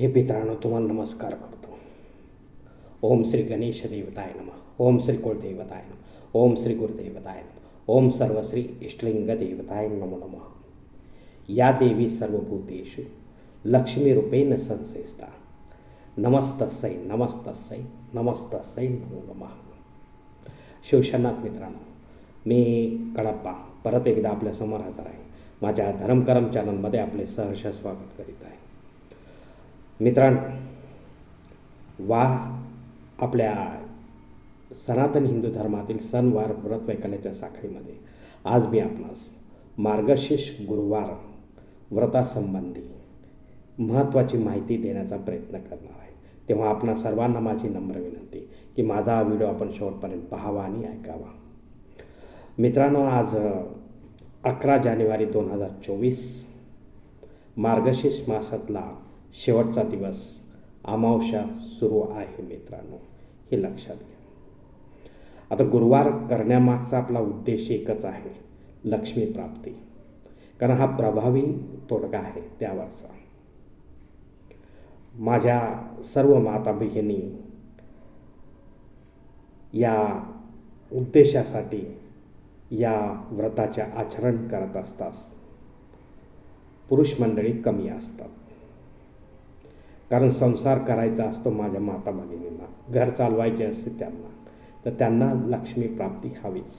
हे मित्रांनो तुम्हाला नमस्कार करतो. ओम श्री गणेश देवताय नम. ओम श्री कुलदेवताय नम. ओम श्री गुरुदेवताय नम. ओम सर्वश्री इष्टलिंग देवताय नमो नमः. या देवी सर्वभूतेषु लक्ष्मीरूपेण संसेस्ता नमस्तस्यै नमस्तस्यै नमस्तस्यै नमो नमः। शिवशनाथ मित्रांनो मी कडप्पा परत एकदा आपल्यासमोर हजर आहे. माझ्या धर्मकरम चॅनलमध्ये आपले सहर्ष स्वागत करीत आहे. मित्रांनो वा आपल्या सनातन हिंदू धर्मातील सणवार व्रत वैकल्याच्या साखळीमध्ये आज मी आपणास मार्गशीर्ष गुरुवार व्रतासंबंधी महत्त्वाची माहिती देण्याचा प्रयत्न करणार आहे. तेव्हा आपणा सर्वांना माझी नम्र विनंती की माझा हा व्हिडिओ आपण शेवटपर्यंत पाहावा आणि ऐकावा. मित्रांनो आज अकरा जानेवारी दोन हजार चोवीस मार्गशीर्ष मासातला शेवटचा दिवस अमावस्या सुरू आहे मित्रांनो हे लक्षात घ्या. आता गुरुवार करण्यामागचा आपला उद्देश एकच आहे लक्ष्मी प्राप्ती. कारण हा प्रभावी तोडगा आहे त्यावरचा. माझ्या सर्व माता भगिनी या उद्देशासाठी या व्रताचे आचरण करत असतात. पुरुष मंडळी कमी असतात. कारण संसार करायचा असतो माझ्या माता भगिनींना. घर चालवायचे असते त्यांना. तर त्यांना लक्ष्मी प्राप्ती हवीच.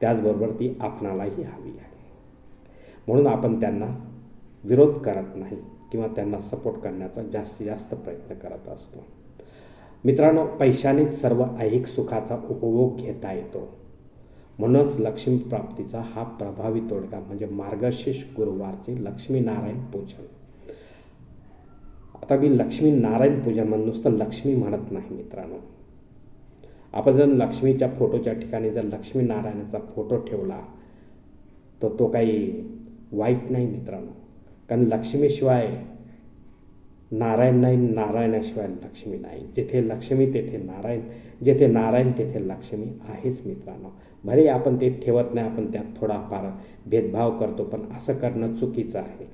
त्याचबरोबर ती आपणालाही हवी आहे. म्हणून आपण त्यांना विरोध करत नाही किंवा त्यांना सपोर्ट करण्याचा जास्तीत जास्त प्रयत्न करत असतो. मित्रांनो पैशानेच सर्व ऐहिक सुखाचा उपभोग घेता येतो. म्हणूनच लक्ष्मी प्राप्तीचा हा प्रभावी तोडगा म्हणजे मार्गशीर्ष गुरुवारचे लक्ष्मीनारायण पूजन. आता मी लक्ष्मी नारायण पूजा म्हणून नुसतं लक्ष्मी म्हणत नाही मित्रांनो. आपण जर लक्ष्मीच्या फोटोच्या ठिकाणी जर लक्ष्मी नारायणाचा फोटो ठेवला तर तो काही वाईट नाही मित्रांनो. कारण लक्ष्मीशिवाय नारायण नाही नारायणाशिवाय लक्ष्मी नाही. जिथे लक्ष्मी तेथे नारायण जेथे नारायण तेथे लक्ष्मी आहेच मित्रांनो. भले आपण ते ठेवत नाही आपण त्यात थोडाफार भेदभाव करतो पण असं करणं चुकीचं आहे.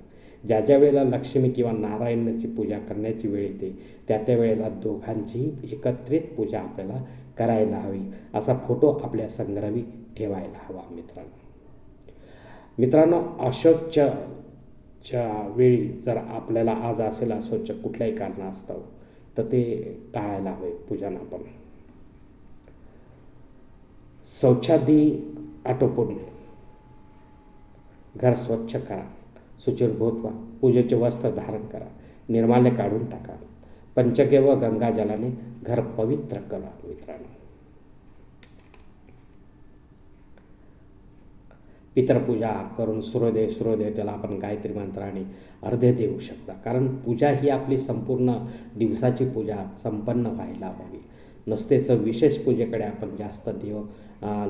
ज्या ज्या वेळेला लक्ष्मी किंवा नारायणाची पूजा करण्याची वेळ येते त्या त्या वेळेला दोघांची एकत्रित पूजा आपल्याला करायला हवी. असा फोटो आपल्या संग्रही ठेवायला हवा मित्रांनो. मित्रांनो अशोचच्या वेळी जर आपल्याला आज असेल अशोच कुठल्याही कारणास्तव तर ते टाळायला हवे पूजन आपण. शौचादी आटोपून घर स्वच्छ करा. सुचिरभूत व्हा पूजेचे वस्त्र धारण करा निर्माल्य काढून टाका. पंचके व गंगाजलाने घर पवित्र करा मित्रांनो. पितरपूजा करून सूर्योदय सूर्योदय त्याला आपण गायत्री मंत्राने अर्धे देऊ शकता. कारण पूजा ही आपली संपूर्ण दिवसाची पूजा संपन्न व्हायला हवी. नुसतेच विशेष पूजेकडे आपण जास्त देव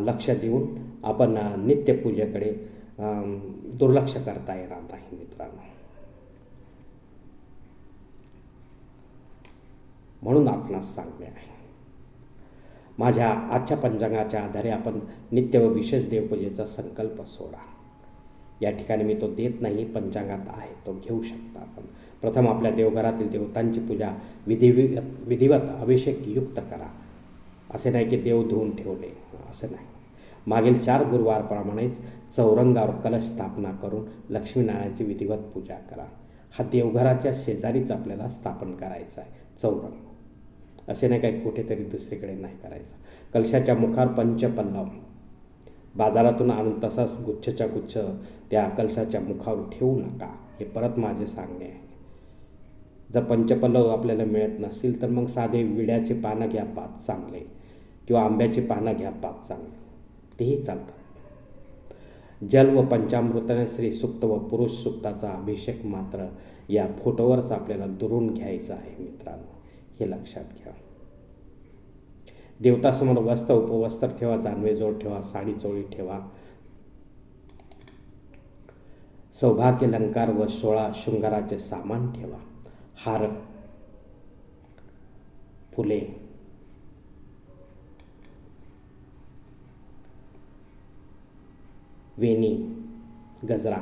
लक्ष देऊन आपण नित्यपूजेकडे दुर्लक्ष करता येणार नाही मित्रांनो. म्हणून आपणास सांगणे आहे. माझ्या आजच्या पंचांगाच्या आधारे आपण नित्य व विशेष देवपूजेचा संकल्प सोडा. या ठिकाणी मी तो देत नाही पंचांगात आहे तो घेऊ शकता आपण. प्रथम आपल्या देवघरातील देवतांची पूजा विधिवत विधिवत अभिषेकयुक्त करा. असे नाही की देव धुवून ठेवले असं नाही. मागील चार गुरुवारप्रमाणेच चौरंगावर कलश स्थापना करून लक्ष्मीनारायणाची विधिवत पूजा करा. हा देवघराच्या शेजारीच आपल्याला स्थापन करायचा आहे चौरंग. असे नाही काही कुठेतरी दुसरीकडे नाही करायचं. कलशाच्या मुखावर पंचपल्लव. बाजारातून आणून तसाच गुच्छच्या गुच्छ त्या कलशाच्या मुखावर ठेवू नका हे परत माझे सांगणे आहे. जर पंचपल्लव आपल्याला मिळत नसतील तर मग साधे विड्याचे पानं घ्या पाच चांगले. किंवा आंब्याची पानं घ्या पाच चांगले. तेही चालतात. जल व पंचामृताने श्री सुक्त व पुरुष सुक्ताचा अभिषेक मात्र या फोटोवरच आपल्याला दुरून घ्यायचा आहे मित्रांनो हे लक्षात घ्या. देवतासमोर वस्त्र उपवस्त्र ठेवा जानवे जोड ठेवा साडी चोळी ठेवा. सौभाग्य अलंकार व सोळा शृंगाराचे सामान ठेवा. हार फुले वेणी गजरा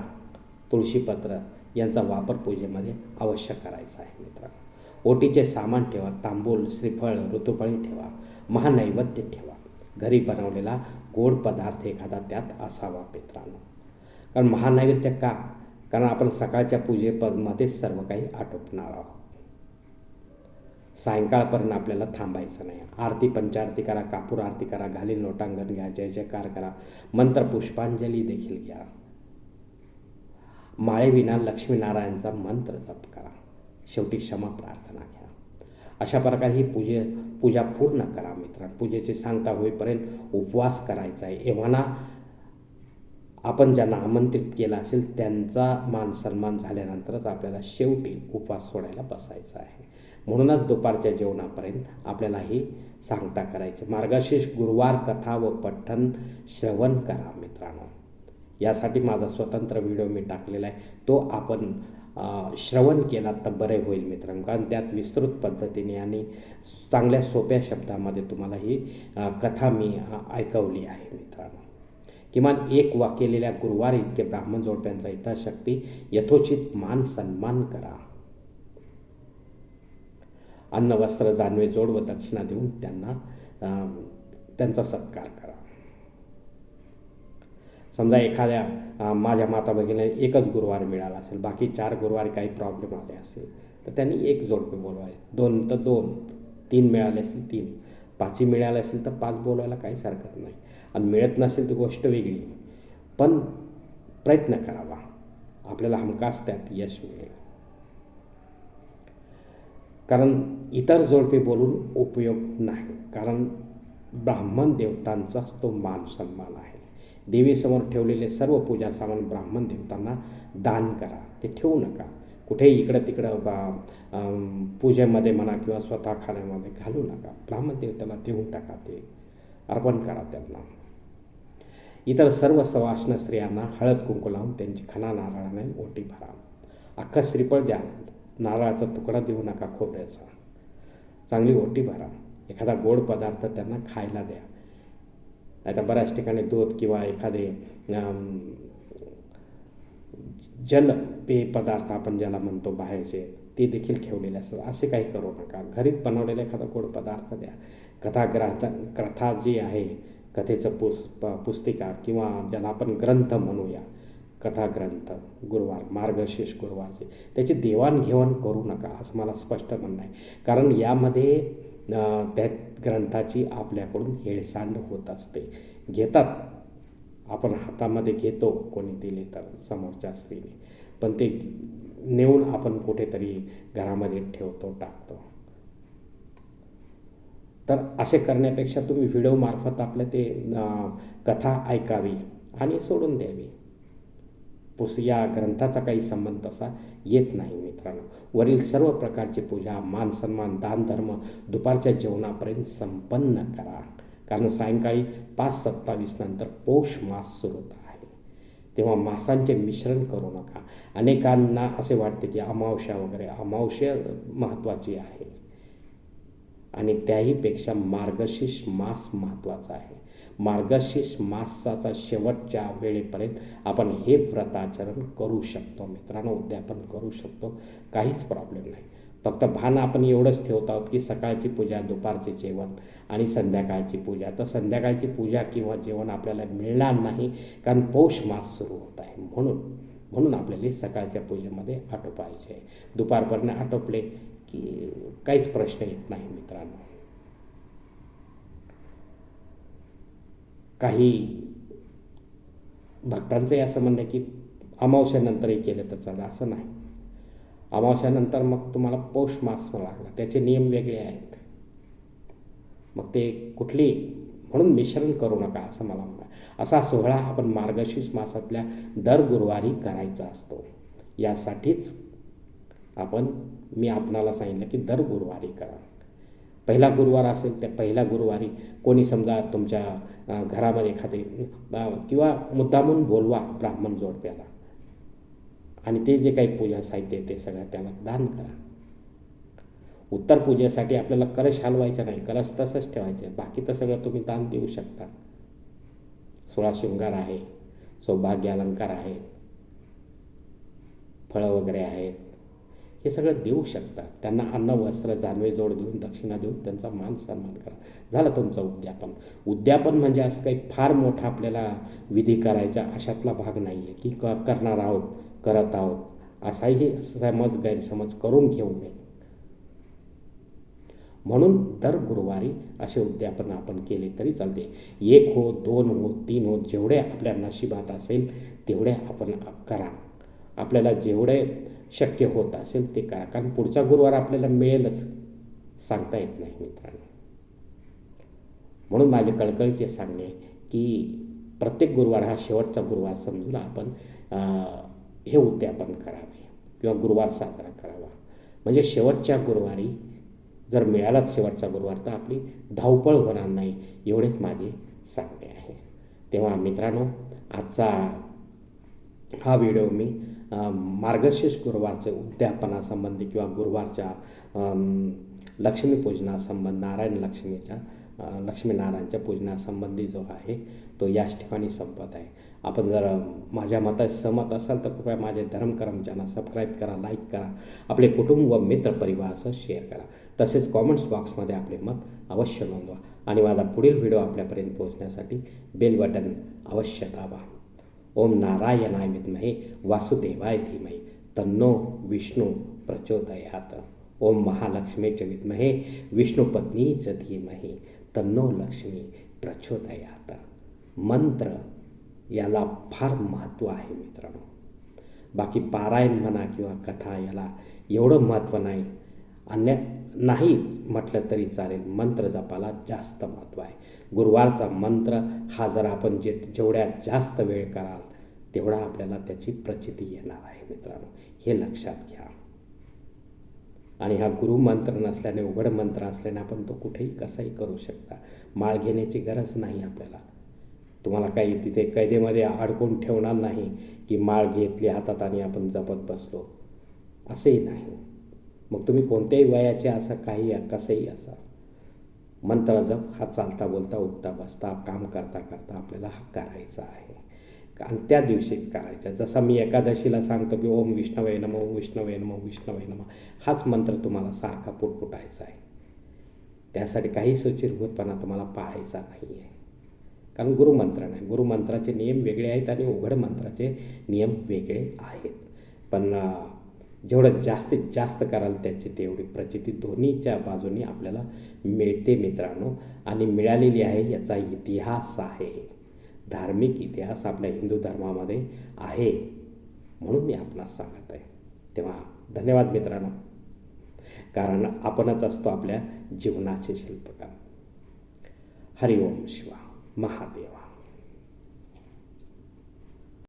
तुळशीपत्र यांचा वापर पूजेमध्ये अवश्य करायचा आहे मित्रांनो. ओटीचे सामान ठेवा तांबूल श्रीफळ ऋतुफळी ठेवा महानैवेद्य ठेवा. घरी बनवलेला गोड पदार्थ एखादा त्यात असावा मित्रांनो. कारण महानैवेद्य का? कारण आपण सकाळच्या पूजेपदमध्ये सर्व काही आटोपणार आहोत. सायंकाळपर्यंत आपल्याला थांबायचं नाही. आरती पंचारती करा कापूर आरती करा घाली लोटांगण घ्या जय जयकार करा. मंत्र पुष्पांजली देखील घ्या. माळेविना लक्ष्मीनारायणचा मंत्र जप करा. शेवटी क्षमा प्रार्थना घ्या. अशा प्रकारे ही पूजे पूजा पूर्ण करा मित्रांनो. पूजेची सांगता होईपर्यंत उपवास करायचा आहे. एव्हाना आपण ज्यांना आमंत्रित केलं असेल त्यांचा मान सन्मान झाल्यानंतरच आपल्याला शेवटी उपवास सोडायला बसायचा आहे. म्हणूनच दुपारच्या जेवणापर्यंत आपल्याला ही सांगता करायची. मार्गशीर्ष गुरुवार कथा व पठण श्रवण करा मित्रांनो. यासाठी माझा स्वतंत्र व्हिडिओ मी टाकलेला आहे. तो आपण श्रवण केला तर बरे होईल मित्रांनो. कारण त्यात विस्तृत पद्धतीने आणि चांगल्या सोप्या शब्दामध्ये तुम्हाला ही कथा मी ऐकवली आहे मित्रांनो. किमान एक वाकेलेल्या गुरुवार इतके ब्राह्मण जोडप्यांचा यथाशक्ती यथोचित मान सन्मान करा. अन्न वस्त्र जानवे जोड व दक्षिणा देऊन त्यांना त्यांचा सत्कार करा. समजा एखाद्या माझ्या माता भगिनीला एकच गुरुवार मिळाला असेल बाकी चार गुरुवार काही प्रॉब्लेम आले असेल तर त्यांनी एक जोडपे बोलवाय दोन तर दोन. तीन मिळाले असतील तीन. पाचही मिळाले असेल तर पाच बोलायला काहीच हरकत नाही. आणि मिळत नसेल ती गोष्ट वेगळी. पण प्रयत्न करावा. आपल्याला हमखास त्यात यश मिळेल. कारण इतर जोडपे बोलून उपयोग नाही. कारण ब्राह्मण देवतांचाच तो मान सन्मान आहे. देवीसमोर ठेवलेले सर्व पूजा सामान ब्राह्मण देवतांना दान करा. ते ठेवू नका. कुठेही इकडं तिकडं बा पूजेमध्ये म्हणा किंवा स्वतः खाण्यामध्ये घालू नका. ब्राह्मण देवताला देऊन टाका ते. अर्पण करा त्यांना. इतर सर्व सवाष्ण स्त्रियांना हळद कुंकू लावून त्यांची खना नारळाने ओटी भरा. अख्खा श्रीफळ द्या. नारळाचा तुकडा देऊ नका खोबऱ्याचा. चांगली ओटी भरा. एखादा गोड पदार्थ त्यांना खायला द्या. नाही तर बऱ्याच ठिकाणी दूध किंवा एखादे जल पेय पदार्थ आपण ज्याला म्हणतो बाहेरचे ते देखील ठेवलेले असतात. असे काही करू नका. घरीच बनवलेला एखादा गोड पदार्थ द्या. कथाग्रह कथा जी आहे कथेचं पुस पुस्तिका किंवा ज्याला आपण ग्रंथ म्हणूया. कथाग्रंथ गुरुवार मार्गशीर्ष गुरुवारचे. त्याची देवाणघेवाण करू नका असं मला स्पष्ट म्हणणं आहे. कारण यामध्ये त्या ग्रंथाची आपल्याकडून हेळसांड होत असते. घेतात. आपण हातामध्ये घेतो कोणी दिले तर समोरच्या स्त्रीने. पण ते नेऊन आपण कुठेतरी घरामध्ये ठेवतो टाकतो. तर असे करण्यापेक्षा तुम्ही व्हिडिओमार्फत आपलं ते कथा ऐकावी आणि सोडून द्यावी. पुस या ग्रंथाचा काही संबंध तसा येत नाही मित्रांनो. वरील सर्व प्रकारची पूजा मान सन्मान दानधर्म दुपारच्या जेवणापर्यंत संपन्न करा. कारण सायंकाळी पाच सत्तावीस नंतर पौष मास सुरू होता. तेव्हा मासांचे मिश्रण करू नका. अनेकांना असे वाटते की अमावस्या वगैरे अमावस्या महत्त्वाची आहे. आणि त्याहीपेक्षा मार्गशीर्ष मास महत्त्वाचा आहे. मार्गशीर्ष मासाचा शेवटच्या वेळेपर्यंत आपण हे व्रताचरण करू शकतो मित्रांनो. उद्यापन करू शकतो. काहीच प्रॉब्लेम नाही. फक्त भान आपण एवढंच ठेवत आहोत की सकाळची पूजा दुपारचे जेवण आणि संध्याकाळची पूजा. तर संध्याकाळची पूजा किंवा जेवण आपल्याला मिळणार नाही कारण पौष मास सुरू होत आहे. म्हणून म्हणून आपल्याला सकाळच्या पूजेमध्ये आटोपायचे दुपारपर्यंत आटोपले की काहीच प्रश्न येत नाही मित्रांनो. काही भक्तांचंही असं म्हणणं की अमावस्यानंतरही केलं तर चालेल असं नाही. अमावस्यानंतर मग तुम्हाला पौष मास लागला. त्याचे नियम वेगळे आहेत. मग ते कुठली? म्हणून मिश्रण करू नका असं मला म्हणा असा सोहळा आपण मार्गशीर्ष मासातल्या दर गुरुवारी करायचा असतो. यासाठीच आपण मी आपणाला सांगितलं की दर गुरुवारी करा. पहिला गुरुवार असेल त्या पहिल्या गुरुवारी कोणी समजा तुमच्या घरामध्ये एखादे किंवा मुद्दामून बोलवा ब्राह्मण जोडप्याला. आणि ते जे काही पूजा साहित्य आहे ते सगळं त्याला दान करा. उत्तर पूजेसाठी आपल्याला कलश हलवायचा नाही कलश तसंच ठेवायचं बाकी तर सगळं तुम्ही दान देऊ शकता. सोळा शृंगार आहे सौभाग्य अलंकार आहेत फळं वगैरे आहेत. हे सगळं देऊ शकता. त्यांना अन्न वस्त्र जानवे जोड देऊन दक्षिणा देऊन त्यांचा मान सन्मान करा. झालं तुमचं उद्यापन. उद्यापन म्हणजे असं काही फार मोठा आपल्याला विधी करायचा अशातला भाग नाही आहे की क करणार आहोत. करत आहोत. असाही समज गैरसमज करून घेऊ नये. म्हणून दर गुरुवारी असे उद्यापन आपण केले तरी चालते. एक हो दोन हो तीन हो जेवढे आपल्या नशिबात असेल तेवढे आपण करा. आपल्याला जेवढे शक्य होत असेल ते करा. कारण पुढचा गुरुवार आपल्याला मिळेलच सांगता येत नाही मित्रांनो. म्हणून माझे कळकळीचे सांगणे की प्रत्येक गुरुवार हा शेवटचा गुरुवार समजून आपण हे उद्यापन करावे किंवा गुरुवार साजरा करावा. म्हणजे शेवटच्या गुरुवारी जर मिळालाच शेवटचा गुरुवार तर आपली धावपळ होणार नाही एवढेच माझे सांगणे आहे. तेव्हा मित्रांनो आजचा हा व्हिडिओ मी मार्गशीर्ष गुरुवारचे उद्यापनासंबंधी किंवा गुरुवारच्या लक्ष्मीपूजनासंबंध नारायण लक्ष्मीच्या लक्ष्मीनारायणच्या पूजनासंबंधी जो आहे तो याच ठिकाणी संपत आहे. आपण जर माझ्या मता सहमत असाल तर कृपया माझे धर्मकरम चॅनल सबस्क्राईब करा लाईक करा आपले कुटुंब व मित्रपरिवारासह शेअर करा. तसेच कॉमेंट्स बॉक्समध्ये आपले मत अवश्य नोंदवा आणि माझा पुढील व्हिडिओ आपल्यापर्यंत पोहोचण्यासाठी बेल बटन अवश्य दाबा. ओम नारायणाय विद्महे वासुदेवाय धीमहि तन्नो विष्णू प्रचोदयात. ओम महालक्ष्मीचे विद्महे विष्णुपत्नीच धीमहे तन्नो लक्ष्मी प्रचोदयात. मंत्र याला फार महत्त्व आहे मित्रांनो. बाकी पारायण म्हणा किंवा कथा याला एवढं महत्त्व नाही. अन्य नाही म्हटलं तरी चालेल मंत्र जपाला जास्त महत्त्व आहे. गुरुवारचा मंत्र हा जर आपण जे जेवढ्या जास्त वेळ कराल तेवढा आपल्याला त्याची प्रचिती येणार आहे मित्रांनो. हे लक्षात घ्या. आणि हा गुरुमंत्र नसल्याने उघड मंत्र असल्याने आपण तो कुठेही कसाही करू शकता. माळ घेण्याची गरज नाही आपल्याला. तुम्हाला काही तिथे कैदेमध्ये अडकून ठेवणार नाही की माळ घेतली हातात आणि आपण जपत बसलो. असंही नाही. मग तुम्ही कोणत्याही वयाचे असा काही कसंही असा. मंत्र जप हा चालता बोलता उठता बसता काम करता करता आपल्याला हा करायचा आहे. आणि त्या दिवशीच करायचा. जसा मी एकादशीला सांगतो की ओम विष्णवे नमो विष्णवे नमो विष्णवे नमो. हाच मंत्र तुम्हाला सारखा पुटपुटायचा आहे. त्यासाठी काही सुचिरभूतपणा तुम्हाला पाळायचा नाही आहे कारण गुरुमंत्र नाही. गुरुमंत्राचे नियम वेगळे आहेत आणि उघड मंत्राचे नियम वेगळे आहेत. पण जेवढं जास्तीत जास्त कराल त्याची तेवढी प्रचिती दोन्हीच्या बाजूनी आपल्याला मिळते मित्रांनो. आणि मिळालेली आहे याचा इतिहास आहे. धार्मिक इतिहास आपल्या हिंदू धर्मामध्ये आहे म्हणून मी आपणास सांगत आहे. तेव्हा धन्यवाद मित्रांनो. कारण आपणच असतो आपल्या जीवनाचे शिल्पकार. हरिओम शिवा. महादेवा.